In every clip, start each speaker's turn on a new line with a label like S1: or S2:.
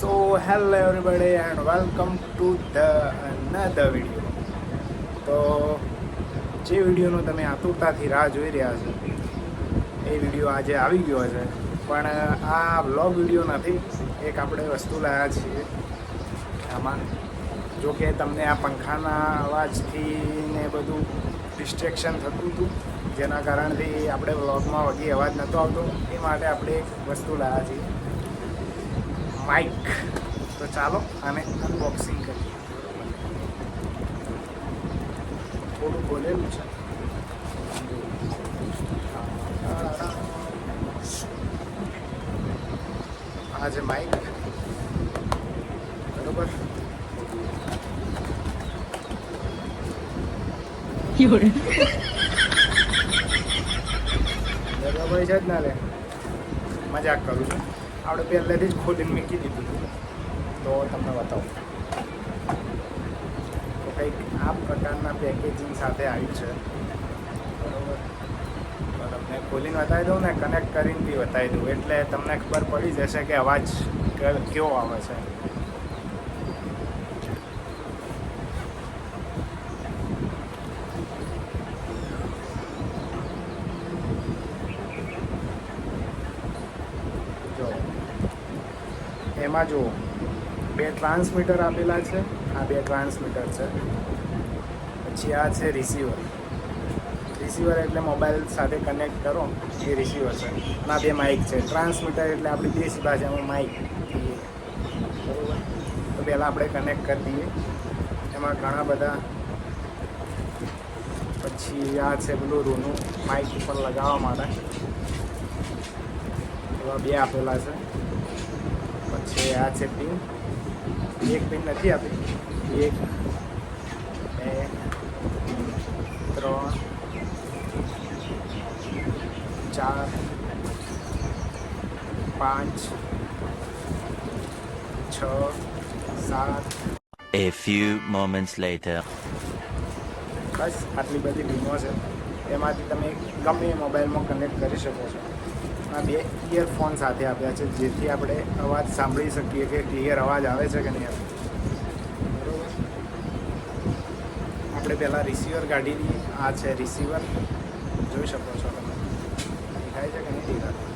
S1: So hello everybody and welcome to the another video તો જે વિડીયોનો તમે આતુરતાથી રાહ જોઈ રહ્યા છો, એ વીડિયો આજે આવી ગયો છે. પણ, આ વ્લોગ વીડિયો નથી, એક આપણે વસ્તુ લાવ્યા છીએ. આમાં, જો કે તમને આ પંખાના અવાજથી ને બધું ડિસ્ટ્રેક્શન થતું હતું, જેના કારણથી આપણે વ્લોગમાં વગી અવાજ નહોતો આવતો, એ માટે આપણે એક વસ્તુ લાવ્યા છીએ. માઇક તો ચાલો આને અનબોક્સિંગ કરીએ. થોડું બોલેલું છે. આજે માઇક બરોબર，બરાબર છે જ ના લે મજાક કરું છું. આપણે પહેલેથી જ ખોલીને મૂકી દીધું હતું. તો તમને બતાવું. કંઈક આ પ્રકારના પેકેજિંગ સાથે આવ્યું છે. બરોબર? તમને ખોલીને બતાવી દઉં ને કનેક્ટ કરીને બી બતાવી દઉં. એટલે તમને ખબર પડી જશે કે અવાજ કેવો આવે છે જો એમાં જુઓ, બે ટ્રાન્સમીટર આપેલા છે, આ બે ટ્રાન્સમીટર છે. પછી આ છે રિસીવર રિસીવર એટલે મોબાઈલ સાથે કનેક્ટ કરો, એ રિસીવર છે. આ બે માઇક છે. ટ્રાન્સમીટર એટલે આપણી દેશી ભાષામાં માઇક બરાબર તો પહેલાં આપણે કનેક્ટ કરી દઈએ. એમાં ઘણા બધા, પછી આ છે પેલું રૂનું માઇક ઉપર લગાવવા માટે. એવા બે આપેલા છે. પછી આ છે પિન. એક પિન નથી આપી. એક બે ત્રણ ચાર પાંચ છ સાત.
S2: A few moments later.
S1: બસ આટલી બધી ટીમો છે. એમાંથી તમે ગમે મોબાઈલમાં કનેક્ટ કરી શકો છો. આ બે ઇયરફોન સાથે આપ્યા છે, જેથી આપણે અવાજ સાંભળી શકીએ કે ક્લિયર અવાજ આવે છે કે નહીં. બરાબર. આપણે પહેલાં રિસીવર કાઢી આ છે રિસીવર જોઈ શકો છો તમે. દેખાય છે કે નહીં દેખાતું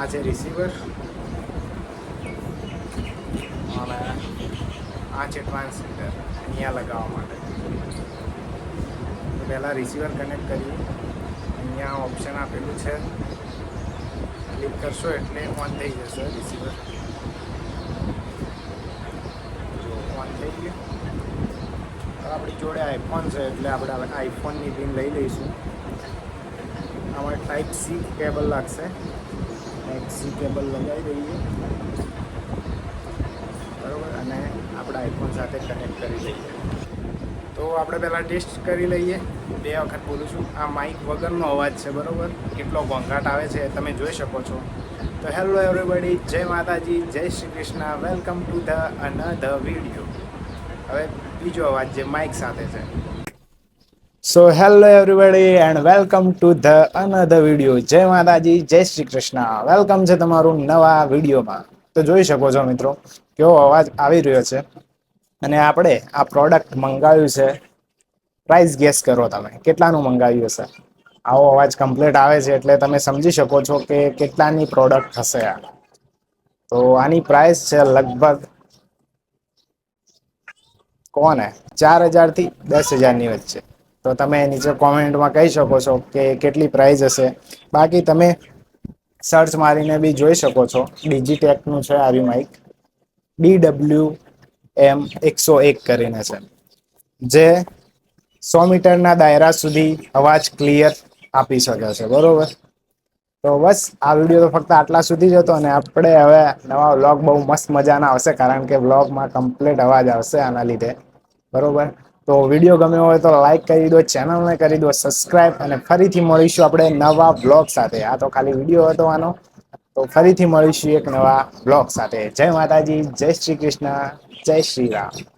S1: આ છે રિસીવર અને આ છે ટ્રાન્સમીટર અહીંયા લગાવવા માટે. પહેલાં રિસીવર કનેક્ટ કરીએ. અહીંયા ઓપ્શન આપેલું છે. ક્લિક કરશો એટલે ઓન થઈ જશે રિસીવર ઓન થઈ ગયું. આપણી જોડે આઈફોન છે એટલે આપણે આઈફોનની પિન લઈ લઈશું. આમાં ટાઈપ સી કેબલ લાગશે. ટાઈપ સી કેબલ લગાવી દઈએ. બરોબર? અને આપણે આઈફોન સાથે કનેક્ટ કરી લઈએ તો આપણે પહેલાં ટેસ્ટ કરી લઈએ. બે વખત બોલું છું. આ માઇક વગરનો અવાજ છે, બરાબર? કેટલો ઘોંઘાટ આવે છે, તમે જોઈ શકો છો. તો હેલો એવરીબડી જય માતાજી, જય Shri Krishna. Welcome to the another video હવે બીજો અવાજ જે માઇક સાથે છે. So hello everybody and welcome to the another video જય માતાજી, જય શ્રી કૃષ્ણ. વેલકમ છે તમારું નવા વિડીયોમાં. તો જોઈ શકો છો મિત્રો, કેવો અવાજ આવી રહ્યો છે. અને આપણે આ પ્રોડક્ટ મંગાવ્યું છે. પ્રાઇસ ગેસ કરો તમે. કેટલાનું મંગાવ્યું હશે? આવો અવાજ કમ્પ્લીટ આવે છે એટલે તમે સમજી શકો છો કે કેટલાની પ્રોડક્ટ હશે આ. તો આની પ્રાઇસ છે લગભગ કોને? ચાર હજારથી દસ હજારની વચ્ચે. તો તમે નીચે કોમેન્ટમાં કહી શકો છો કે કેટલી પ્રાઇસ હશે. બાકી તમે સર્ચ મારીને બી જોઈ શકો છો. ડિજીટેકનું છે આવી માઇક ડી ડબલ્યુ એમ એકસો એક કરીને છે. જે સો મીટરના દાયરા સુધી અવાજ ક્લિયર આપી શકે છે. બરોબર? તો બસ, આ વીડિયો તો ફક્ત આટલા સુધી જ હતો અને આપણે હવે નવા વ્લોગ બહુ મસ્ત મજાના આવશે, કારણ કે વ્લોગમાં કમ્પ્લીટ અવાજ આવશે આના લીધે. બરોબર? તો વીડિયો ગમ્યો હોય તો લાઈક કરી દો ચેનલને કરી દો સબસ્ક્રાઈબ અને ફરીથી મળીશું આપણે નવા બ્લોગ સાથે. આ તો ખાલી વીડિયો હતો આનો. તો ફરીથી મળીશું એક નવા બ્લોગ સાથે. જય માતાજી, જય શ્રી કૃષ્ણ. જય શ્રી રામ